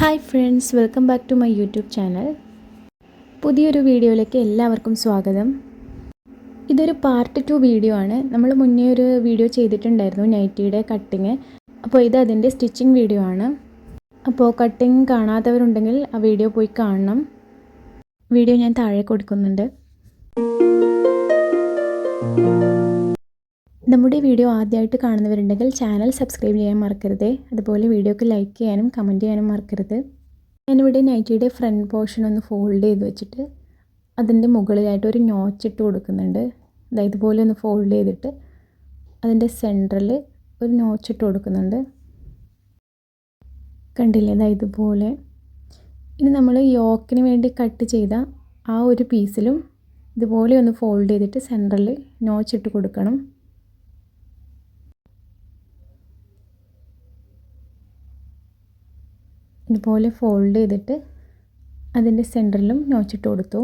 Hi friends welcome back to my YouTube channel പുതിയൊരു വീഡിയോയിലേക്ക് എല്ലാവർക്കും സ്വാഗതം. ഇതൊരു പാർട്ട് ടു വീഡിയോ ആണ്. നമ്മൾ മുന്നേ ഒരു വീഡിയോ ചെയ്തിട്ടുണ്ടായിരുന്നു നൈറ്റിയുടെ കട്ടിങ് അപ്പോൾ ഇത് അതിന്റെ സ്റ്റിച്ചിങ് വീഡിയോ ആണ്. അപ്പോൾ കട്ടിങ് കാണാത്തവരുണ്ടെങ്കിൽ ആ വീഡിയോ പോയി കാണണം. വീഡിയോ ഞാൻ താഴെ കൊടുക്കുന്നുണ്ട്. നമ്മുടെ വീഡിയോ ആദ്യമായിട്ട് കാണുന്നവരുണ്ടെങ്കിൽ ചാനൽ സബ്സ്ക്രൈബ് ചെയ്യാൻ മറക്കരുത്. അതുപോലെ വീഡിയോക്ക് ലൈക്ക് ചെയ്യാനും കമന്റ് ചെയ്യാനും മറക്കരുത്. ഞാനിവിടെ നൈറ്റിയുടെ ഫ്രണ്ട് പോർഷൻ ഒന്ന് ഫോൾഡ് ചെയ്ത് വെച്ചിട്ട് അതിന്റെ മുകളിലായിട്ട് ഒരു നോച്ചിട്ട് കൊടുക്കുന്നുണ്ട്. അതായത് ഇതുപോലെ ഒന്ന് ഫോൾഡ് ചെയ്തിട്ട് അതിന്റെ സെന്ററിൽ ഒരു നോച്ചിട്ട് കൊടുക്കുന്നുണ്ട്. കണ്ടില്ലേ? അതായത് ഇതുപോലെ. ഇനി നമ്മൾ യോക്കിന് വേണ്ടി കട്ട് ചെയ്ത ആ ഒരു പീസിലും ഇതുപോലെ ഒന്ന് ഫോൾഡ് ചെയ്തിട്ട് സെന്ററിൽ നോച്ചിട്ട് കൊടുക്കണം. ഇതുപോലെ ഫോൾഡ് ചെയ്തിട്ട് അതിന്റെ സെന്ററിലും നോച്ചിട്ട് കൊടുത്തു.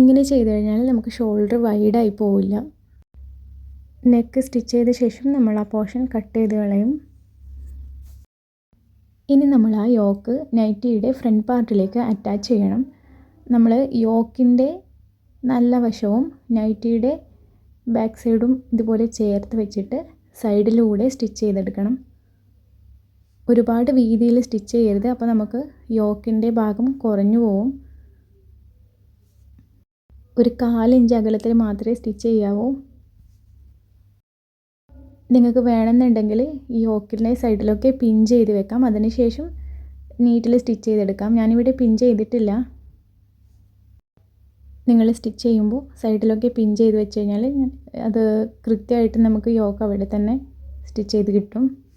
ഇങ്ങനെ ചെയ്ത് കഴിഞ്ഞാൽ നമുക്ക് ഷോൾഡർ വൈഡായി പോവില്ല. നെക്ക് സ്റ്റിച്ച് ചെയ്ത ശേഷം നമ്മൾ ആ പോർഷൻ കട്ട് ചെയ്ത് കളയും. ഇനി നമ്മൾ ആ യോക്ക് നൈറ്റിയുടെ ഫ്രണ്ട് പാർട്ടിലേക്ക് അറ്റാച്ച് ചെയ്യണം. നമ്മൾ യോക്കിന്റെ നല്ല വശവും നൈറ്റിയുടെ ബാക്ക് സൈഡും ഇതുപോലെ ചേർത്ത് വെച്ചിട്ട് സൈഡിലൂടെ സ്റ്റിച്ച് ചെയ്തെടുക്കണം. ഒരുപാട് വീതിയിൽ സ്റ്റിച്ച് ചെയ്യരുത്. അപ്പോൾ നമുക്ക് യോക്കിന്റെ ഭാഗം കുറഞ്ഞു പോവും. ഒരു കാലിഞ്ച് അകലത്തിൽ മാത്രമേ സ്റ്റിച്ച് ചെയ്യാവൂ. നിങ്ങൾക്ക് വേണമെന്നുണ്ടെങ്കിൽ ഈ യോക്കിന്റെ സൈഡിലൊക്കെ പിൻ ചെയ്ത് വെക്കാം. അതിനുശേഷം നീറ്റിൽ സ്റ്റിച്ച് ചെയ്തെടുക്കാം. ഞാനിവിടെ പിൻ ചെയ്തിട്ടില്ല. നിങ്ങൾ സ്റ്റിച്ച് ചെയ്യുമ്പോൾ സൈഡിലൊക്കെ പിൻ ചെയ്ത് വെച്ച് കഴിഞ്ഞാൽ അത് കൃത്യമായിട്ട് നമുക്ക് യോക്ക് അവിടെ തന്നെ സ്റ്റിച്ച് ചെയ്ത് കിട്ടും.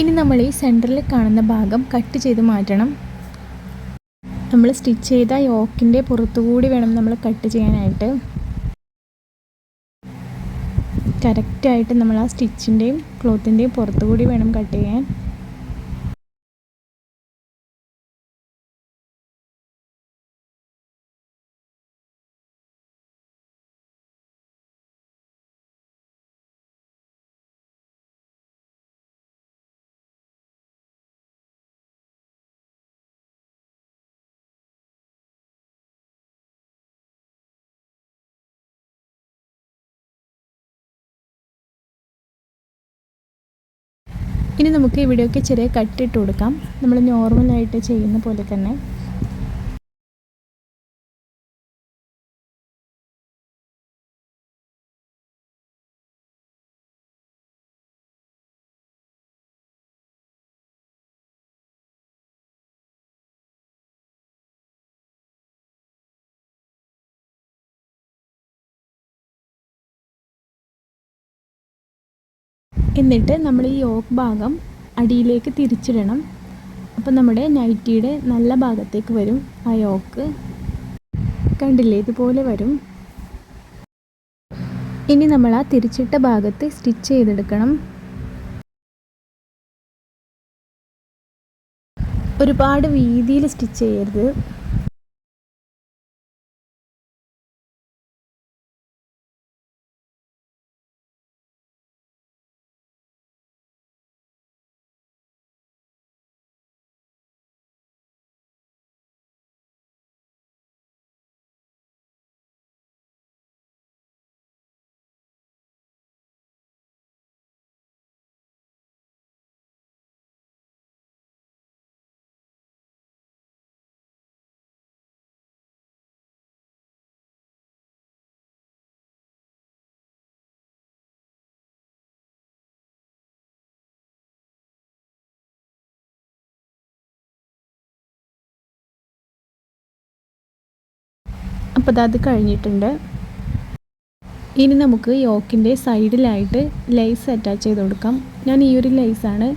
ഇനി നമ്മൾ ഈ സെന്ററിൽ കാണുന്ന ഭാഗം കട്ട് ചെയ്ത് മാറ്റണം. നമ്മൾ സ്റ്റിച്ച് ചെയ്ത യോക്കിന്റെ പുറത്തുകൂടി വേണം നമ്മൾ കട്ട് ചെയ്യാനായിട്ട്. കറക്റ്റായിട്ട് നമ്മൾ ആ സ്റ്റിച്ചിന്റെയും ക്ലോത്തിന്റെയും പുറത്തുകൂടി വേണം കട്ട് ചെയ്യാൻ. ഇനി നമുക്ക് ഇവിടെയൊക്കെ ചെറിയ കട്ടിട്ട് കൊടുക്കാം. നമ്മൾ നോർമലായിട്ട് ചെയ്യുന്ന പോലെ തന്നെ. എന്നിട്ട് നമ്മൾ ഈ യോക്ക് ഭാഗം അടിയിലേക്ക് തിരിച്ചിടണം. അപ്പോൾ നമ്മുടെ നൈറ്റിയുടെ നല്ല ഭാഗത്തേക്ക് വരും ആ യോക്ക് കണ്ടില്ലേ? ഇതുപോലെ വരും. ഇനി നമ്മൾ ആ തിരിച്ചിട്ട ഭാഗത്ത് സ്റ്റിച്ച് ചെയ്തെടുക്കണം. ഒരുപാട് വീതിയിൽ സ്റ്റിച്ച് ചെയ്യരുത്. അപ്പോൾ അത് കഴിഞ്ഞിട്ടുണ്ട്. ഇനി നമുക്ക് യോക്കിന്റെ സൈഡിലായിട്ട് ലൈസ് അറ്റാച്ച് ചെയ്ത് കൊടുക്കാം. ഞാൻ ഈ ഒരു ലൈസാണ്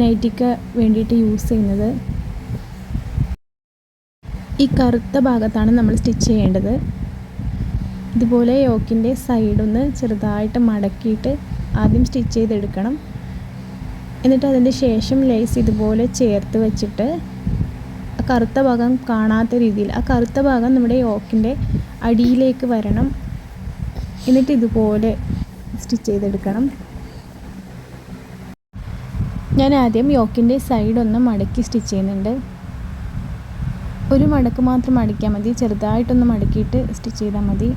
നൈറ്റിക്ക് വേണ്ടിയിട്ട് യൂസ് ചെയ്യുന്നത്. ഈ കറുത്ത ഭാഗത്താണ് നമ്മൾ സ്റ്റിച്ച് ചെയ്യേണ്ടത്. ഇതുപോലെ യോക്കിന്റെ സൈഡൊന്ന് ചെറുതായിട്ട് മടക്കിയിട്ട് ആദ്യം സ്റ്റിച്ച് ചെയ്തെടുക്കണം. എന്നിട്ട് അതിന്റെ ശേഷം ലേസ് ഇതുപോലെ ചേർത്ത് വെച്ചിട്ട് ആ കറുത്ത ഭാഗം കാണാത്ത രീതിയിൽ ആ കറുത്ത ഭാഗം നമ്മുടെ യോക്കിന്റെ അടിയിലേക്ക് വരണം. എന്നിട്ട് ഇതുപോലെ സ്റ്റിച്ച് ചെയ്തെടുക്കണം. ഞാൻ ആദ്യം യോക്കിന്റെ സൈഡ് ഒന്ന് മടക്കി സ്റ്റിച്ച് ചെയ്യുന്നുണ്ട്. ഒരു മടക്ക് മാത്രം അടിക്കാൽ മതി. ചെറുതായിട്ടൊന്ന് മടക്കിയിട്ട് സ്റ്റിച്ച് ചെയ്താൽ മതി.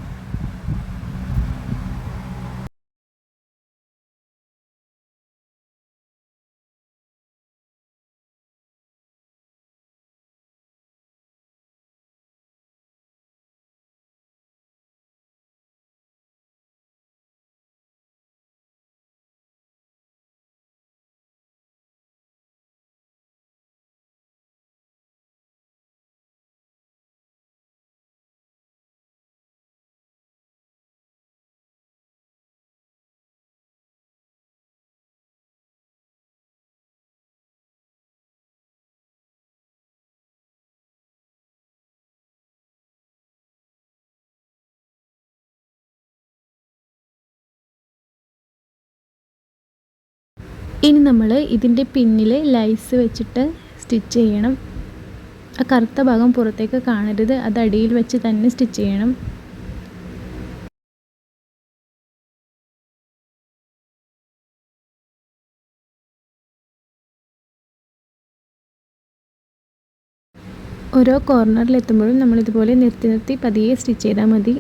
ഇനി നമ്മൾ ഇതിന്റെ പിന്നിൽ ലൈസ് വെച്ചിട്ട് സ്റ്റിച്ച് ചെയ്യണം. ആ കറുത്ത ഭാഗം പുറത്തേക്ക് കാണരുത്. അത് അടിയിൽ വെച്ച് തന്നെ സ്റ്റിച്ച് ചെയ്യണം. ഓരോ കോർണറിലെത്തുമ്പോഴും നമ്മളിതുപോലെ നിർത്തി നിർത്തി പതിയെ സ്റ്റിച്ച് ചെയ്താൽ മതി.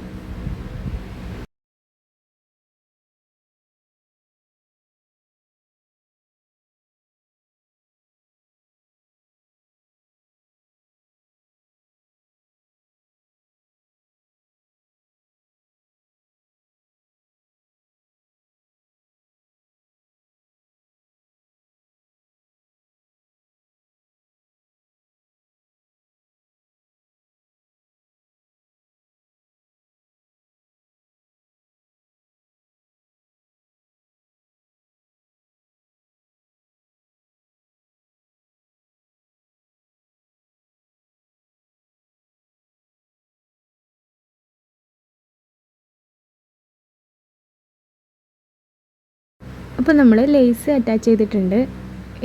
അപ്പോൾ നമ്മൾ ലേസ് അറ്റാച്ച് ചെയ്തിട്ടുണ്ട്.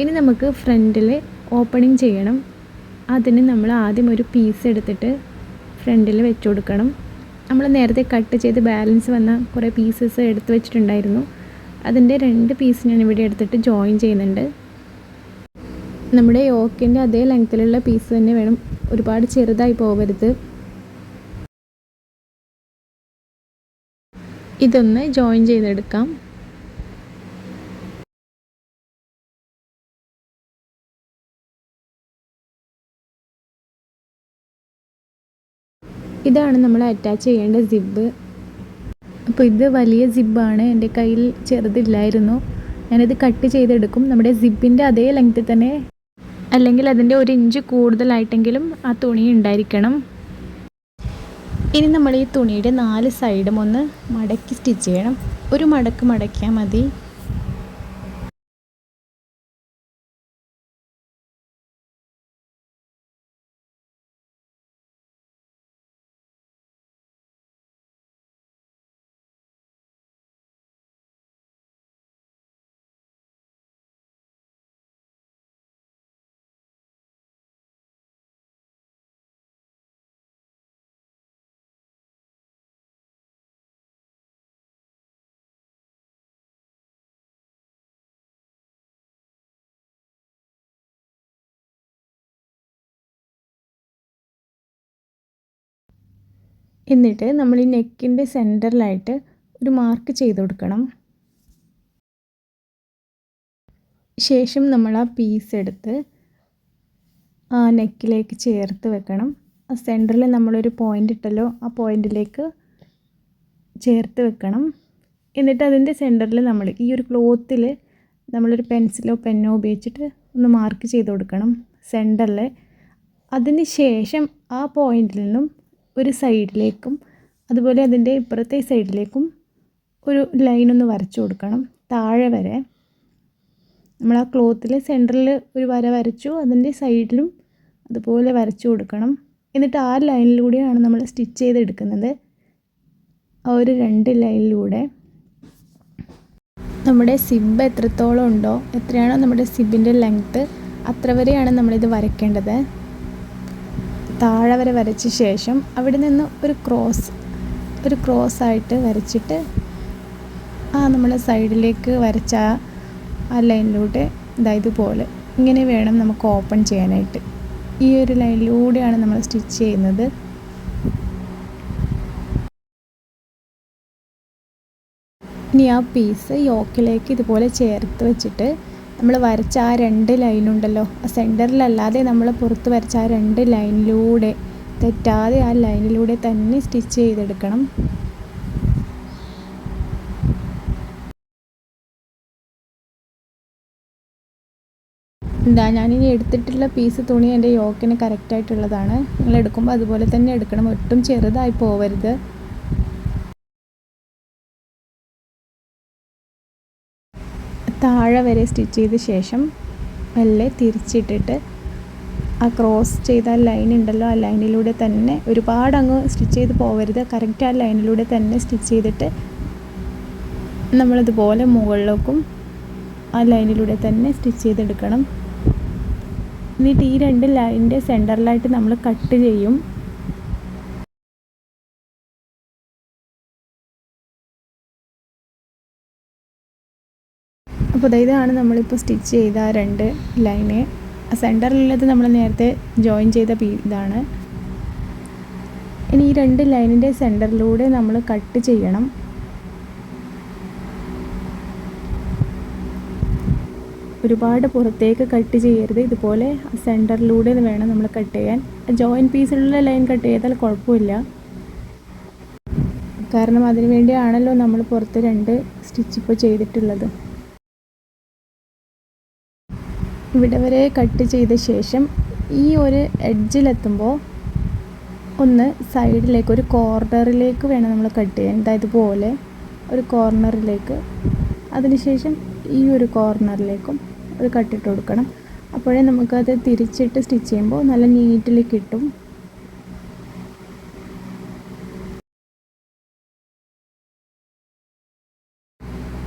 ഇനി നമുക്ക് ഫ്രണ്ടിൽ ഓപ്പണിങ് ചെയ്യണം. അതിന് നമ്മൾ ആദ്യം ഒരു പീസ് എടുത്തിട്ട് ഫ്രണ്ടിൽ വെച്ച് കൊടുക്കണം. നമ്മൾ നേരത്തെ കട്ട് ചെയ്ത് ബാലൻസ് വന്ന കുറേ പീസസ് എടുത്ത് വെച്ചിട്ടുണ്ടായിരുന്നു. അതിന്റെ രണ്ട് പീസ് ഞാൻ ഇവിടെ എടുത്തിട്ട് ജോയിൻ ചെയ്യുന്നുണ്ട്. നമ്മുടെ യോക്കിന്റെ അതേ ലെങ്ത്തിലുള്ള പീസ് തന്നെ വേണം. ഒരുപാട് ചെറുതായി പോകരുത്. ഇതൊന്ന് ജോയിൻ ചെയ്തെടുക്കാം. ഇതാണ് നമ്മൾ അറ്റാച്ച് ചെയ്യേണ്ട സിബ്ബ് അപ്പോൾ ഇത് വലിയ സിബ്ബാണ് എന്റെ കയ്യിൽ ചെറുതില്ലായിരുന്നു. ഞാനിത് കട്ട് ചെയ്തെടുക്കും. നമ്മുടെ സിബിന്റെ അതേ ലെങ്ത്തിൽ തന്നെ അല്ലെങ്കിൽ അതിന്റെ ഒരു ഇഞ്ച് കൂടുതലായിട്ടെങ്കിലും ആ തുണി ഉണ്ടായിരിക്കണം. ഇനി നമ്മൾ ഈ തുണിയുടെ നാല് സൈഡും ഒന്ന് മടക്കി സ്റ്റിച്ച് ചെയ്യണം. ഒരു മടക്ക് മടക്കിയാൽ മതി. എന്നിട്ട് നമ്മൾ ഈ നെക്കിന്റെ സെന്ററിലായിട്ട് ഒരു മാർക്ക് ചെയ്ത് കൊടുക്കണം. ശേഷം നമ്മൾ ആ പീസ് എടുത്ത് ആ നെക്കിലേക്ക് ചേർത്ത് വെക്കണം. ആ സെന്ററിൽ നമ്മളൊരു പോയിന്റ് ഇട്ടല്ലോ ആ പോയിന്റിലേക്ക് ചേർത്ത് വെക്കണം. എന്നിട്ട് അതിന്റെ സെന്ററിൽ നമ്മൾ ഈ ഒരു ക്ലോത്തിൽ നമ്മളൊരു പെൻസിലോ പെന്നോ ഉപയോഗിച്ചിട്ട് ഒന്ന് മാർക്ക് ചെയ്ത് കൊടുക്കണം സെന്ററിൽ. അതിന് ശേഷം ആ പോയിന്റിൽ നിന്നും ഒരു സൈഡിലേക്കും അതുപോലെ അതിന്റെ ഇപ്പുറത്തെ സൈഡിലേക്കും ഒരു ലൈൻ ഒന്ന് വരച്ചു കൊടുക്കണം. താഴെ വരെ നമ്മൾ ആ ക്ലോത്തിൽ സെന്ററിൽ ഒരു വര വരച്ചു അതിന്റെ സൈഡിലും അതുപോലെ വരച്ചു കൊടുക്കണം. എന്നിട്ട് ആ ലൈനിലൂടെയാണ് നമ്മൾ സ്റ്റിച്ച് ചെയ്തെടുക്കുന്നത്. ആ ഒരു രണ്ട് ലൈനിലൂടെ നമ്മുടെ സിബ് എത്രത്തോളം ഉണ്ടോ എത്രയാണോ നമ്മുടെ സിബിന്റെ ലെങ്ത്ത് അത്ര വരെയാണ് നമ്മളിത് വരയ്ക്കേണ്ടത്. താഴെ വരെ വരച്ച ശേഷം അവിടെ നിന്ന് ഒരു ക്രോസ് ഒരു ക്രോസ് ആയിട്ട് വരച്ചിട്ട് ആ നമ്മൾ സൈഡിലേക്ക് വരച്ച ആ ലൈനിലൂടെ ഇതാ ഇതുപോലെ. ഇങ്ങനെ വേണം നമുക്ക് ഓപ്പൺ ചെയ്യാനായിട്ട്. ഈ ഒരു ലൈനിലൂടെയാണ് നമ്മൾ സ്റ്റിച്ച് ചെയ്യുന്നത്. ഇനി ആ പീസ് യോക്കിലേക്ക് ഇതുപോലെ ചേർത്ത് വെച്ചിട്ട് നമ്മൾ വരച്ച ആ രണ്ട് ലൈനുണ്ടല്ലോ ആ സെന്ററിലല്ലാതെ നമ്മൾ പുറത്ത് വരച്ച ആ രണ്ട് ലൈനിലൂടെ തെറ്റാതെ ആ ലൈനിലൂടെ തന്നെ സ്റ്റിച്ച് ചെയ്തെടുക്കണം. എന്താ ഞാനിനി എടുത്തിട്ടുള്ള പീസ് തുണി എന്റെ യോക്കിന് കറക്റ്റായിട്ടുള്ളതാണ് നിങ്ങൾ എടുക്കുമ്പോൾ അതുപോലെ തന്നെ എടുക്കണം. ഒട്ടും ചെറുതായി പോവരുത്. താഴെ വരെ സ്റ്റിച്ച് ചെയ്ത ശേഷം മെല്ലെ തിരിച്ചിട്ടിട്ട് ആ ക്രോസ് ചെയ്ത ലൈൻ ഉണ്ടല്ലോ ആ ലൈനിലൂടെ തന്നെ ഒരുപാട് അങ്ങ് സ്റ്റിച്ച് ചെയ്ത് പോകരുത് കറക്റ്റ് ആ ലൈനിലൂടെ തന്നെ സ്റ്റിച്ച് ചെയ്തിട്ട് നമ്മളിതുപോലെ മുകളിലേക്കും ആ ലൈനിലൂടെ തന്നെ സ്റ്റിച്ച് ചെയ്തെടുക്കണം. എന്നിട്ട് ഈ രണ്ട് ലൈനിന്റെ സെന്ററിലായിട്ട് നമ്മൾ കട്ട് ചെയ്യും. അപ്പോൾ ഇതാണ് നമ്മളിപ്പോൾ സ്റ്റിച്ച് ചെയ്ത രണ്ട് ലൈന്. സെന്ററിലുള്ളത് നമ്മൾ നേരത്തെ ജോയിൻ ചെയ്ത പീ ഇതാണ്. ഇനി ഈ രണ്ട് ലൈനിന്റെ സെന്ററിലൂടെ നമ്മൾ കട്ട് ചെയ്യണം. ഒരുപാട് പുറത്തേക്ക് കട്ട് ചെയ്യരുത്. ഇതുപോലെ സെന്ററിലൂടെ വേണം നമ്മൾ കട്ട് ചെയ്യാൻ. ജോയിൻ പീസിലുള്ള ലൈൻ കട്ട് ചെയ്താൽ കുഴപ്പമില്ല. കാരണം അതിനു വേണ്ടിയാണല്ലോ നമ്മൾ പുറത്ത് രണ്ട് സ്റ്റിച്ച് ഇപ്പോൾ ചെയ്തിട്ടുള്ളത്. ഇവിടെ വരെ കട്ട് ചെയ്ത ശേഷം ഈ ഒരു എഡ്ജിലെത്തുമ്പോൾ ഒന്ന് സൈഡിലേക്ക് ഒരു കോർണറിലേക്ക് വേണം നമ്മൾ കട്ട് ചെയ്യാൻ. അതായത് പോലെ ഒരു കോർണറിലേക്ക് അതിനുശേഷം ഈ ഒരു കോർണറിലേക്കും അത് കട്ടിട്ട് കൊടുക്കണം. അപ്പോഴേ നമുക്കത് തിരിച്ചിട്ട് സ്റ്റിച്ച് ചെയ്യുമ്പോൾ നല്ല നീറ്റിൽ കിട്ടും.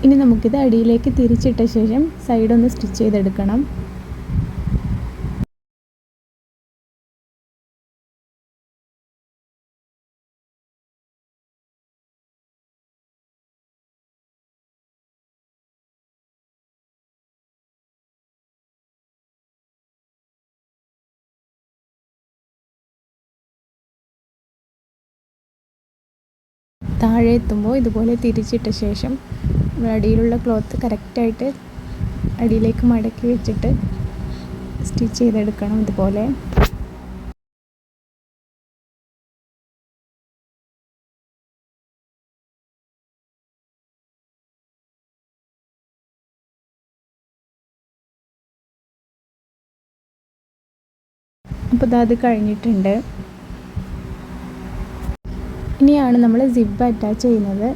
ഇനി നമുക്കിത് അടിയിലേക്ക് തിരിച്ചിട്ട ശേഷം സൈഡൊന്ന് സ്റ്റിച്ച് ചെയ്തെടുക്കണം. താഴെ എത്തുമ്പോൾ ഇതുപോലെ തിരിച്ചിട്ട ശേഷം അടിയിലുള്ള ക്ലോത്ത് കറക്റ്റായിട്ട് അടിയിലേക്ക് മടക്കി വെച്ചിട്ട് സ്റ്റിച്ച് ചെയ്തെടുക്കണം ഇതുപോലെ. അപ്പോൾ അത് കഴിഞ്ഞിട്ടുണ്ട്. ഇനിയാണ് നമ്മൾ സിബ് അറ്റാച്ച് ചെയ്യുന്നത്.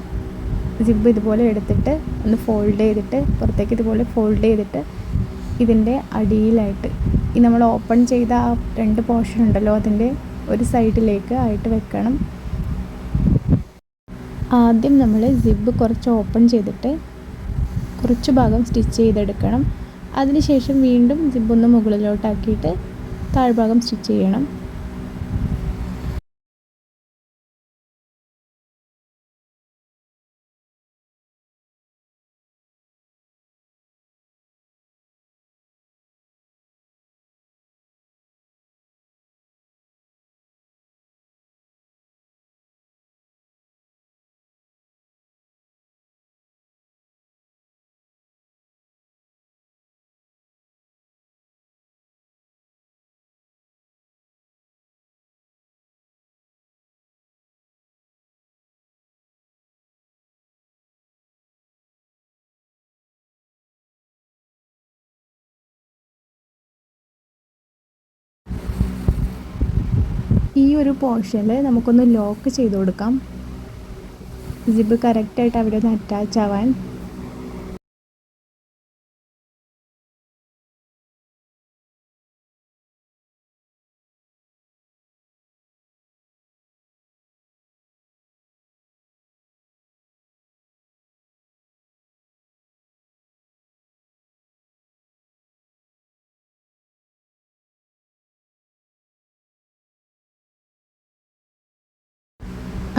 സിബ് ഇതുപോലെ എടുത്തിട്ട് ഒന്ന് ഫോൾഡ് ചെയ്തിട്ട് പുറത്തേക്ക് ഇതുപോലെ ഫോൾഡ് ചെയ്തിട്ട് ഇതിന്റെ അടിയിലായിട്ട് ഈ നമ്മൾ ഓപ്പൺ ചെയ്ത ആ രണ്ട് പോർഷൻ ഉണ്ടല്ലോ അതിന്റെ ഒരു സൈഡിലേക്ക് ആയിട്ട് വെക്കണം. ആദ്യം നമ്മൾ സിബ് കുറച്ച് ഓപ്പൺ ചെയ്തിട്ട് കുറച്ച് ഭാഗം സ്റ്റിച്ച് ചെയ്തെടുക്കണം. അതിനുശേഷം വീണ്ടും സിബ് ഒന്ന് മുകളിലോട്ടാക്കിയിട്ട് താഴ്ഭാഗം സ്റ്റിച്ച് ചെയ്യണം. ഈ ഒരു പോർഷനിൽ നമുക്കൊന്ന് ലോക്ക് ചെയ്ത് കൊടുക്കാം. ജിബ് കറക്റ്റായിട്ട് അവിടെ ഒന്ന് അറ്റാച്ച് ആവാൻ.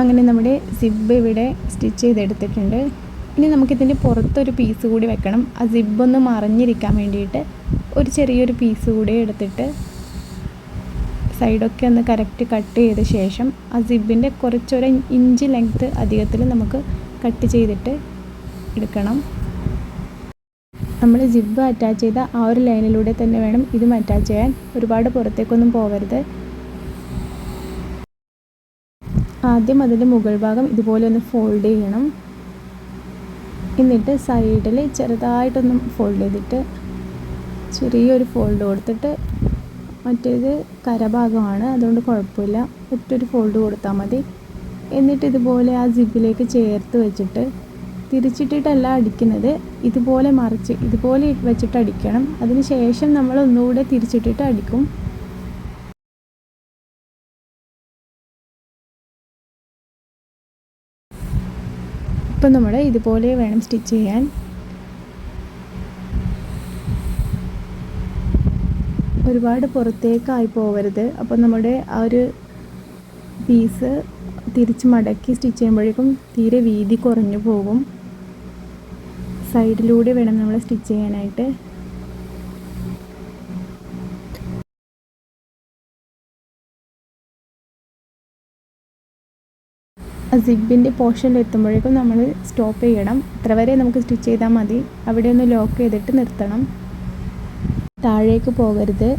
അങ്ങനെ നമ്മുടെ സിബ് ഇവിടെ സ്റ്റിച്ച് ചെയ്തെടുത്തിട്ടുണ്ട്. ഇനി നമുക്കിതിന്റെ പുറത്തൊരു പീസ് കൂടി വെക്കണം. ആ സിബൊന്ന് മറിഞ്ഞിരിക്കാൻ വേണ്ടിയിട്ട് ഒരു ചെറിയൊരു പീസ് കൂടി എടുത്തിട്ട് സൈഡൊക്കെ ഒന്ന് കറക്റ്റ് കട്ട് ചെയ്ത ശേഷം ആ സിബിന്റെ കുറച്ചൊരു ഇഞ്ച് ലെങ്ത്ത് അധികത്തിൽ നമുക്ക് കട്ട് ചെയ്തിട്ട് എടുക്കണം. നമ്മൾ ജിബ് അറ്റാച്ച് ചെയ്ത ആ ഒരു ലൈനിലൂടെ തന്നെ വേണം ഇതും അറ്റാച്ച് ചെയ്യാൻ. ഒരുപാട് പുറത്തേക്കൊന്നും പോകരുത്. ആദ്യം അതിന്റെ മുകൾ ഭാഗം ഇതുപോലെ ഒന്ന് ഫോൾഡ് ചെയ്യണം. എന്നിട്ട് സൈഡിൽ ചെറുതായിട്ടൊന്ന് ഫോൾഡ് ചെയ്തിട്ട് ചെറിയൊരു ഫോൾഡ് കൊടുത്തിട്ട് മറ്റേത് കരഭാഗമാണ് അതുകൊണ്ട് കുഴപ്പമില്ല. ഒറ്റൊരു ഫോൾഡ് കൊടുത്താൽ മതി. എന്നിട്ട് ഇതുപോലെ ആ ജിബിലേക്ക് ചേർത്ത് വെച്ചിട്ട് തിരിച്ചിട്ടിട്ടല്ല അടിക്കുന്നത് ഇതുപോലെ മറിച്ച് ഇതുപോലെ വെച്ചിട്ട് അടിക്കണം. അതിന് ശേഷം നമ്മൾ ഒന്നുകൂടെ തിരിച്ചിട്ടിട്ട് അടിക്കും. ഇപ്പം നമ്മൾ ഇതുപോലെ വേണം സ്റ്റിച്ച് ചെയ്യാൻ. ഒരുപാട് പുറത്തേക്കായി പോകരുത് അപ്പം നമ്മുടെ ആ ഒരു പീസ് തിരിച്ച് മടക്കി സ്റ്റിച്ച് ചെയ്യുമ്പോഴേക്കും തീരെ വീതി കുറഞ്ഞു പോകും. സൈഡിലൂടെ വേണം നമ്മൾ സ്റ്റിച്ച് ചെയ്യാനായിട്ട്. സിബിന്റെ പോർഷനിൽ എത്തുമ്പോഴേക്കും നമ്മൾ സ്റ്റോപ്പ് ചെയ്യണം. ഇത്ര വരെ നമുക്ക് സ്റ്റിച്ച് ചെയ്താൽ മതി. അവിടെ ഒന്ന് ലോക്ക് ചെയ്തിട്ട് നിർത്തണം. താഴേക്ക് പോകരുത്.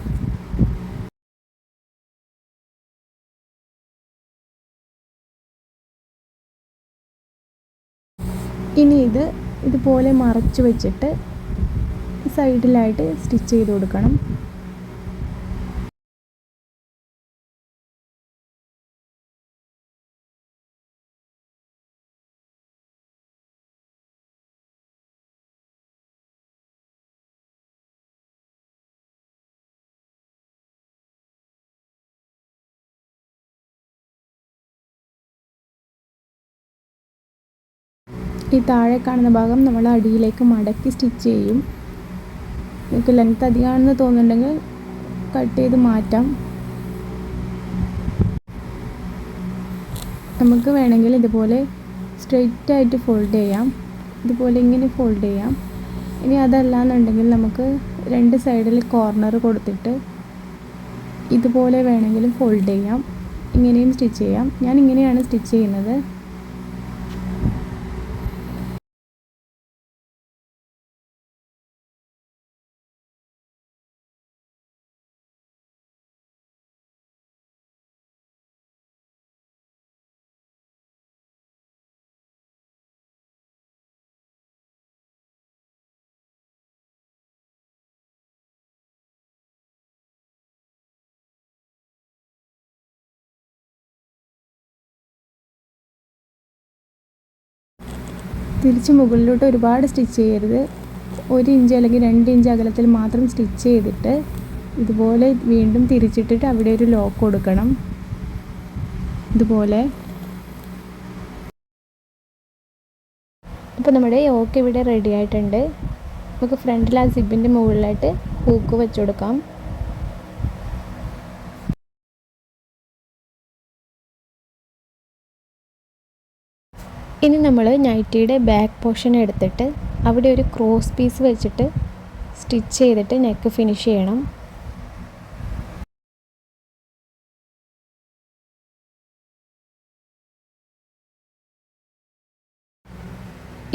ഇനി ഇത് ഇതുപോലെ മറച്ചു വെച്ചിട്ട് സൈഡിലായിട്ട് സ്റ്റിച്ച് ചെയ്ത് കൊടുക്കണം. ഈ താഴെ കാണുന്ന ഭാഗം നമ്മൾ അടിയിലേക്ക് മടക്കി സ്റ്റിച്ച് ചെയ്യും. നിങ്ങൾക്ക് ലെങ്ത് അധികമാണെന്ന് തോന്നുന്നുണ്ടെങ്കിൽ കട്ട് ചെയ്ത് മാറ്റാം. നമുക്ക് വേണമെങ്കിൽ ഇതുപോലെ സ്ട്രെയിറ്റ് ആയിട്ട് ഫോൾഡ് ചെയ്യാം. ഇതുപോലെ ഇങ്ങനെ ഫോൾഡ് ചെയ്യാം. ഇനി അതല്ല എന്നുണ്ടെങ്കിൽ നമുക്ക് രണ്ട് സൈഡിൽ കോർണർ കൊടുത്തിട്ട് ഇതുപോലെ വേണമെങ്കിലും ഫോൾഡ് ചെയ്യാം. ഇങ്ങനെയും സ്റ്റിച്ച് ചെയ്യാം. ഞാൻ ഇങ്ങനെയാണ് സ്റ്റിച്ച് ചെയ്യുന്നത്. തിരിച്ച് മുകളിലോട്ട് ഒരുപാട് സ്റ്റിച്ച് ചെയ്യരുത്. ഒരു ഇഞ്ച് അല്ലെങ്കിൽ രണ്ട് ഇഞ്ച് അകലത്തിൽ മാത്രം സ്റ്റിച്ച് ചെയ്തിട്ട് ഇതുപോലെ വീണ്ടും തിരിച്ചിട്ടിട്ട് അവിടെ ഒരു ലോക്ക് കൊടുക്കണം. ഇതുപോലെ. അപ്പോൾ നമ്മുടെ യോക്ക് ഇവിടെ റെഡി ആയിട്ടുണ്ട്. നമുക്ക് ഫ്രണ്ടിൽ ആ സിബിന്റെ മുകളിലായിട്ട് ഹൂക്ക് വെച്ച് കൊടുക്കാം. ഇനി നമ്മൾ നൈറ്റിയുടെ ബാക്ക് പോർഷൻ എടുത്തിട്ട് അവിടെ ഒരു ക്രോസ് പീസ് വെച്ചിട്ട് സ്റ്റിച്ച് ചെയ്തിട്ട് നെക്ക് ഫിനിഷ് ചെയ്യണം.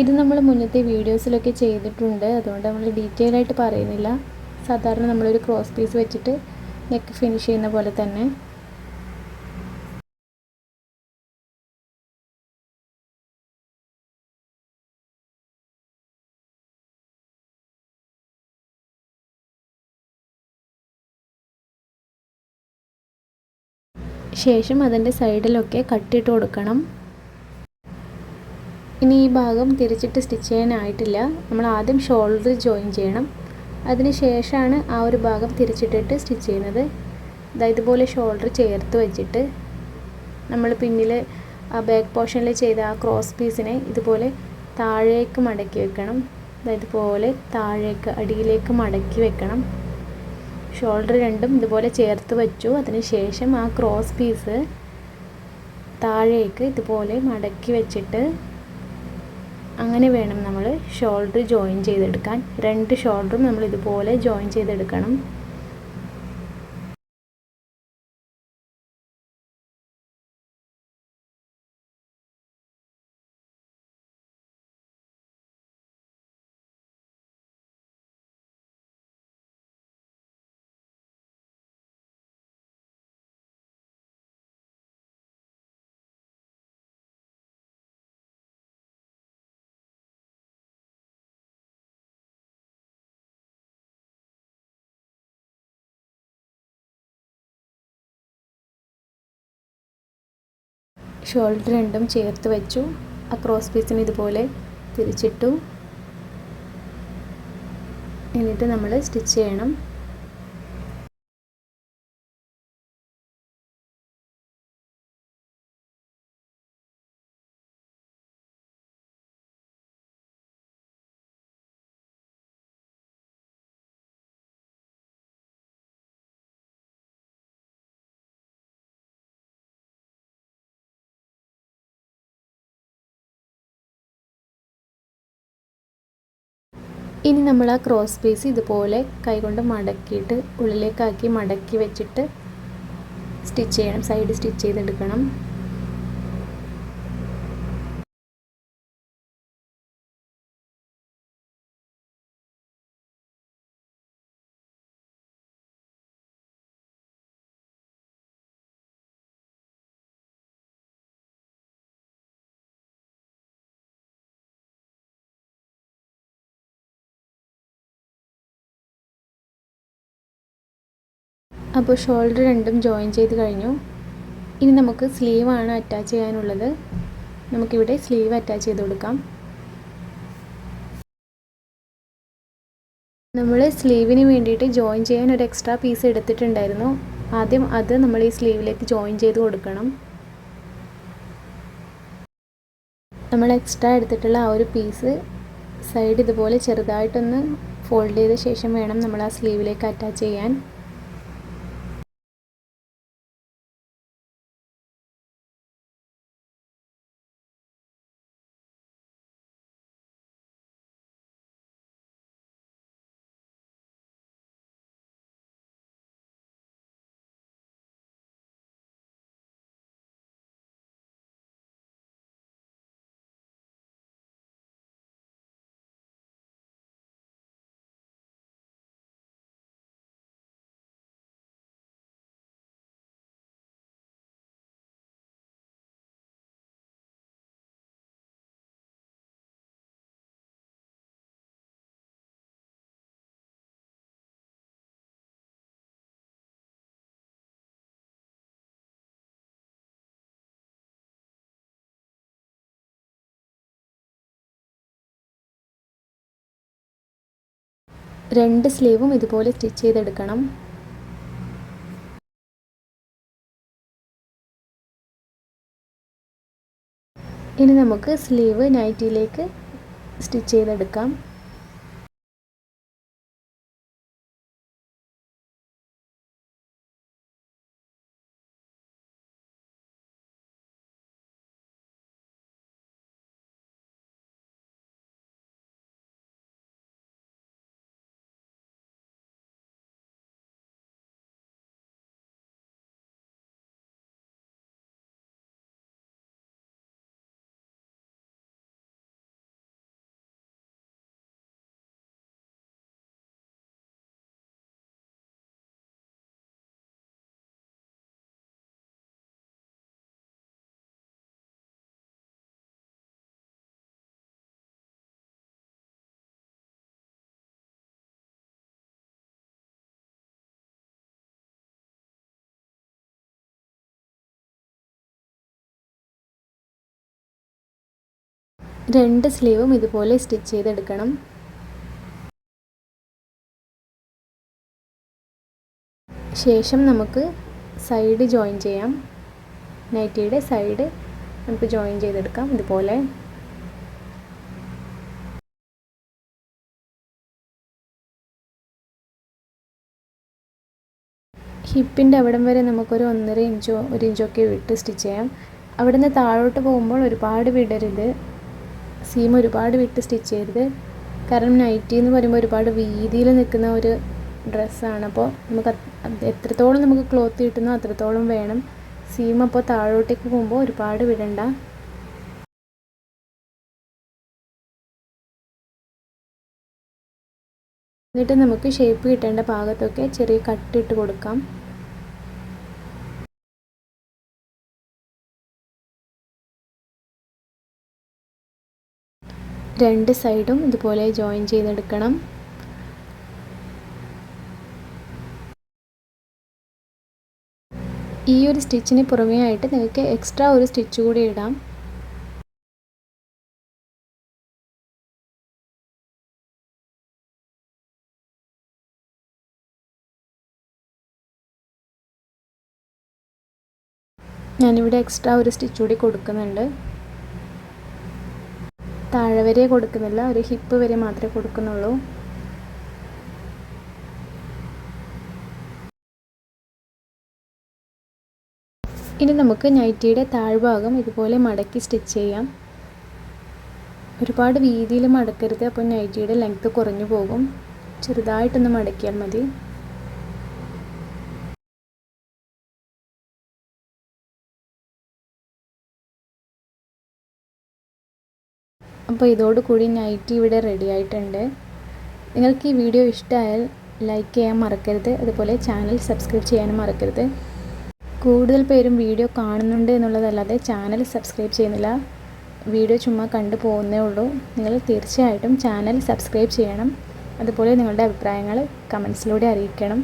ഇത് നമ്മൾ മുന്നത്തെ വീഡിയോസിലൊക്കെ ചെയ്തിട്ടുണ്ട്. അതുകൊണ്ട് നമ്മൾ ഡീറ്റെയിൽ ആയിട്ട് പറയുന്നില്ല. സാധാരണ നമ്മളൊരു ക്രോസ് പീസ് വെച്ചിട്ട് നെക്ക് ഫിനിഷ് ചെയ്യുന്ന പോലെ തന്നെ. ശേഷം അതിന്റെ സൈഡിലൊക്കെ കട്ടിട്ട് കൊടുക്കണം. ഇനി ഈ ഭാഗം തിരിച്ചിട്ട് സ്റ്റിച്ച് ചെയ്യാനായിട്ടില്ല. നമ്മൾ ആദ്യം ഷോൾഡർ ജോയിൻ ചെയ്യണം. അതിന് ശേഷമാണ് ആ ഒരു ഭാഗം തിരിച്ചിട്ടിട്ട് സ്റ്റിച്ച് ചെയ്യുന്നത്. അതായത് ഇതുപോലെ ഷോൾഡർ ചേർത്ത് വെച്ചിട്ട് നമ്മൾ പിന്നിൽ ആ ബാക്ക് പോർഷനിൽ ചെയ്ത ആ ക്രോസ് പീസിനെ ഇതുപോലെ താഴേക്ക് മടക്കി വെക്കണം. ഇതുപോലെ താഴേക്ക് അടിയിലേക്ക് മടക്കി വെക്കണം. ഷോൾഡർ രണ്ടും ഇതുപോലെ ചേർത്ത് വെച്ചു. അതിന് ശേഷം ആ ക്രോസ് പീസ് താഴേക്ക് ഇതുപോലെ മടക്കി വെച്ചിട്ട് അങ്ങനെ വേണം നമ്മൾ ഷോൾഡർ ജോയിൻ ചെയ്തെടുക്കാൻ. രണ്ട് ഷോൾഡറും നമ്മൾ ഇതുപോലെ ജോയിൻ ചെയ്തെടുക്കണം. ഷോൾഡർ രണ്ടും ചേർത്ത് വെച്ചു. ആ ക്രോസ് പീസിന് ഇതുപോലെ തിരിച്ചിട്ടു. എന്നിട്ട് നമ്മൾ സ്റ്റിച്ച് ചെയ്യണം. ഇനി നമ്മൾ ആ ക്രോസ് പീസ് ഇതുപോലെ കൈകൊണ്ട് മടക്കിയിട്ട് ഉള്ളിലേക്കാക്കി മടക്കി വെച്ചിട്ട് സ്റ്റിച്ച് ചെയ്യണം. സൈഡ് സ്റ്റിച്ച് ചെയ്തെടുക്കണം. അപ്പോൾ ഷോൾഡർ രണ്ടും ജോയിൻ ചെയ്ത് കഴിഞ്ഞു. ഇനി നമുക്ക് സ്ലീവാണ് അറ്റാച്ച് ചെയ്യാനുള്ളത്. നമുക്കിവിടെ സ്ലീവ് അറ്റാച്ച് ചെയ്ത് കൊടുക്കാം. നമ്മൾ സ്ലീവിന് വേണ്ടിയിട്ട് ജോയിൻ ചെയ്യാൻ ഒരു എക്സ്ട്രാ പീസ് എടുത്തിട്ടുണ്ടായിരുന്നു. ആദ്യം അത് നമ്മൾ ഈ സ്ലീവിലേക്ക് ജോയിൻ ചെയ്ത് കൊടുക്കണം. നമ്മൾ എക്സ്ട്രാ എടുത്തിട്ടുള്ള ആ ഒരു പീസ് സൈഡ് ഇതുപോലെ ചെറുതായിട്ടൊന്ന് ഫോൾഡ് ചെയ്ത ശേഷം വേണം നമ്മൾ ആ സ്ലീവിലേക്ക് അറ്റാച്ച് ചെയ്യാൻ. രണ്ട് സ്ലീവും ഇതുപോലെ സ്റ്റിച്ച് ചെയ്തെടുക്കണം. ഇനി നമുക്ക് സ്ലീവ് നൈറ്റിയിലേക്ക് സ്റ്റിച്ച് ചെയ്തെടുക്കാം. രണ്ട് സ്ലീവും ഇതുപോലെ സ്റ്റിച്ച് ചെയ്തെടുക്കണം. ശേഷം നമുക്ക് സൈഡ് ജോയിൻ ചെയ്യാം. നൈറ്റിയുടെ സൈഡ് നമുക്ക് ജോയിൻ ചെയ്തെടുക്കാം ഇതുപോലെ. ഹിപ്പിന്റെ അവിടം വരെ നമുക്കൊരു ഒന്നര ഇഞ്ചോ ഒരു ഇഞ്ചോ ഒക്കെ വിട്ട് സ്റ്റിച്ച് ചെയ്യാം. അവിടെ നിന്ന് താഴോട്ട് പോകുമ്പോൾ ഒരുപാട് വിടരുത്. സീം ഒരുപാട് വിട്ട് സ്റ്റിച്ച് ചെയ്യരുത്. കാരണം നൈറ്റി എന്ന് പറയുമ്പോൾ ഒരുപാട് വീതിയിൽ നിൽക്കുന്ന ഒരു ഡ്രസ്സാണ് അപ്പോൾ നമുക്ക് എത്രത്തോളം നമുക്ക് ക്ലോത്ത് കിട്ടുന്നോ അത്രത്തോളം വേണം. സീം അപ്പോൾ താഴോട്ടേക്ക് പോകുമ്പോൾ ഒരുപാട് വിടണ്ട. എന്നിട്ട് നമുക്ക് ഷേപ്പ് കിട്ടേണ്ട ഭാഗത്തൊക്കെ ചെറിയ കട്ടിട്ട് കൊടുക്കാം. രണ്ട് സൈഡും ഇതുപോലെ ജോയിൻ ചെയ്തെടുക്കണം. ഈ ഒരു സ്റ്റിച്ചിന് പുറമേ ആയിട്ട് നിങ്ങൾക്ക് എക്സ്ട്രാ ഒരു സ്റ്റിച്ച് കൂടി ഇടാം. ഞാനിവിടെ എക്സ്ട്രാ ഒരു സ്റ്റിച്ച് കൂടി കൊടുക്കുന്നുണ്ട്. താഴെ വരെ കൊടുക്കുന്നില്ല ഒരു ഹിപ്പ് വരെ മാത്രമേ കൊടുക്കുന്നുള്ളൂ. ഇനി നമുക്ക് നൈറ്റിയുടെ താഴ്ഭാഗം ഇതുപോലെ മടക്കി സ്റ്റിച്ച് ചെയ്യാം. ഒരുപാട് വീതിയിൽ മടക്കരുത് അപ്പോൾ നൈറ്റിയുടെ ലെങ്ത്ത് കുറഞ്ഞു പോകും. ചെറുതായിട്ടൊന്ന് മടക്കിയാൽ മതി. അപ്പോൾ ഇതോടുകൂടി നൈറ്റി ഇവിടെ റെഡി ആയിട്ടുണ്ട്. നിങ്ങൾക്ക് ഈ വീഡിയോ ഇഷ്ടമായാൽ ലൈക്ക് ചെയ്യാൻ മറക്കരുത്. അതുപോലെ ചാനൽ സബ്സ്ക്രൈബ് ചെയ്യാനും മറക്കരുത്. കൂടുതൽ പേരും വീഡിയോ കാണുന്നുണ്ട് എന്നുള്ളതല്ലാതെ ചാനൽ സബ്സ്ക്രൈബ് ചെയ്യുന്നില്ല. വീഡിയോ ചുമ്മാ കണ്ടു പോകുന്നേ ഉള്ളൂ. നിങ്ങൾ തീർച്ചയായിട്ടും ചാനൽ സബ്സ്ക്രൈബ് ചെയ്യണം. അതുപോലെ നിങ്ങളുടെ അഭിപ്രായങ്ങൾ കമൻസിലൂടെ അറിയിക്കണം.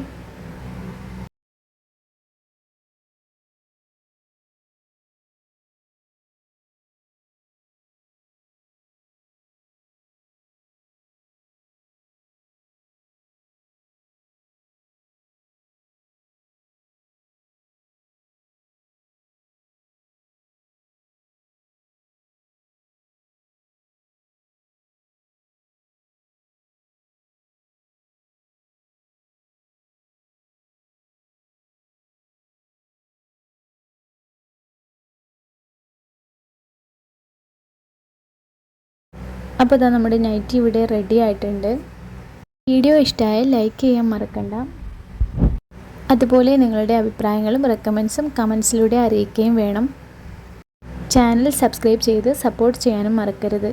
അപ്പോൾ ഇതാ നമ്മുടെ നൈറ്റ് ഇവിടെ റെഡി ആയിട്ടുണ്ട്. വീഡിയോ ഇഷ്ടമായാൽ ലൈക്ക് ചെയ്യാൻ മറക്കണ്ട. അതുപോലെ നിങ്ങളുടെ അഭിപ്രായങ്ങളും റെക്കമെൻസും കമൻസിലൂടെ അറിയിക്കുകയും വേണം. ചാനൽ സബ്സ്ക്രൈബ് ചെയ്ത് സപ്പോർട്ട് ചെയ്യാനും മറക്കരുത്.